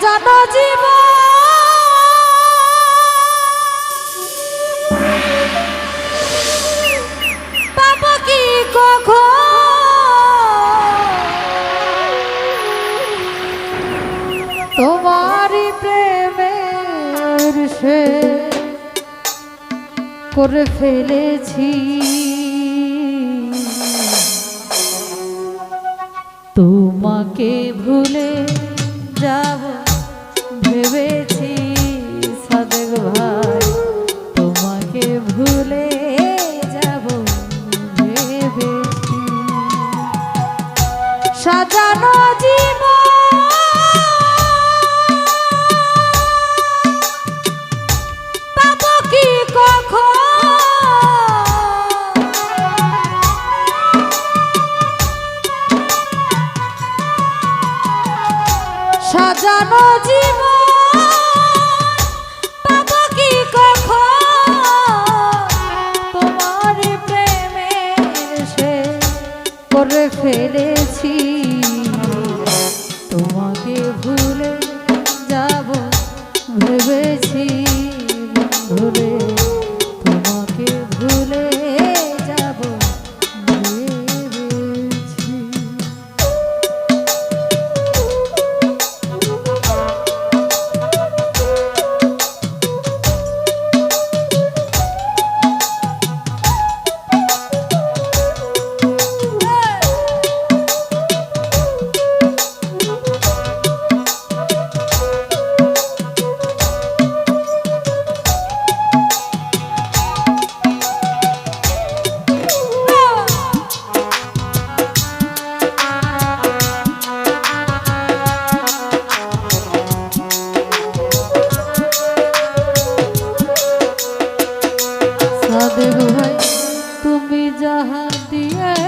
সাজানো জীব পাব কি কখন? তোমারই প্রেমের সে করে ফেলেছি। তোমাকে ভুলে যাব সাজানো সাজানো জীবন কি কখন? প্রেমের সে করে ফেলেছি। যাহা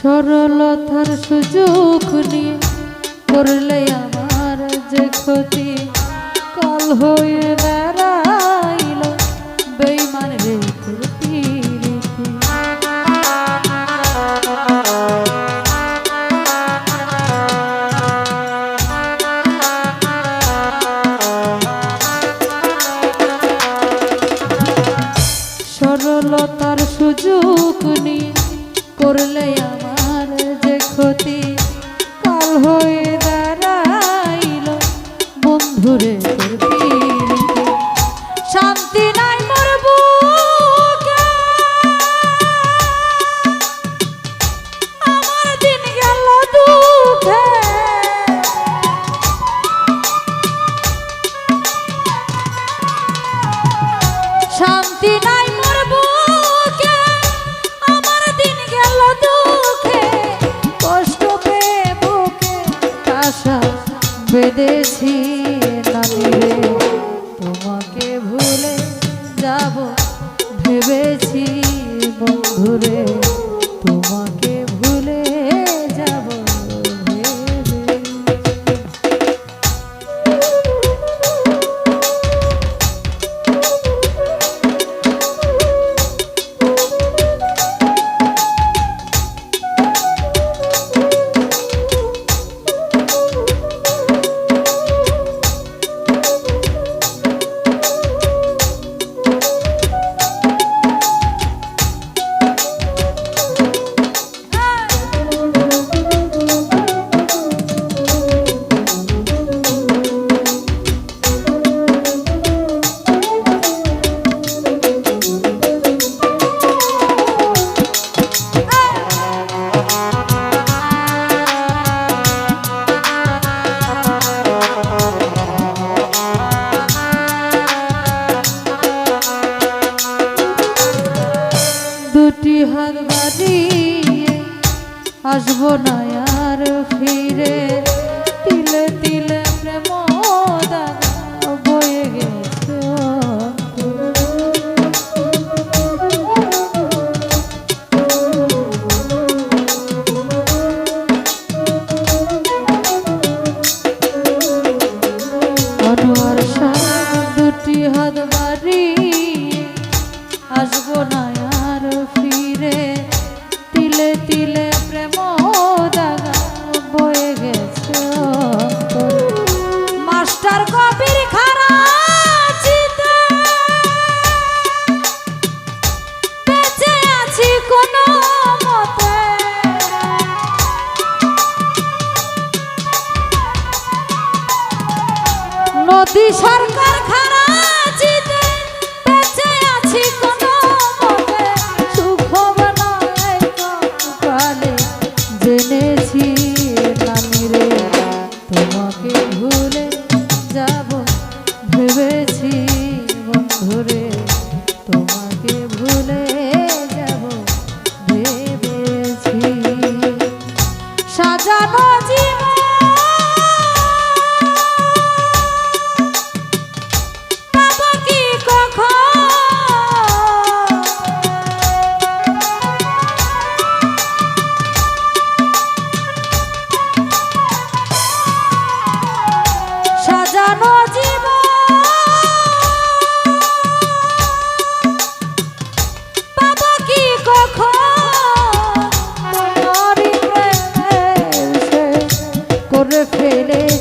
সরলতার সুযোগ নিয়ে করলে আমার যে ক্ষতি। কাল হয়ে দাঁড়াইল হয়ে আর ফিরে করে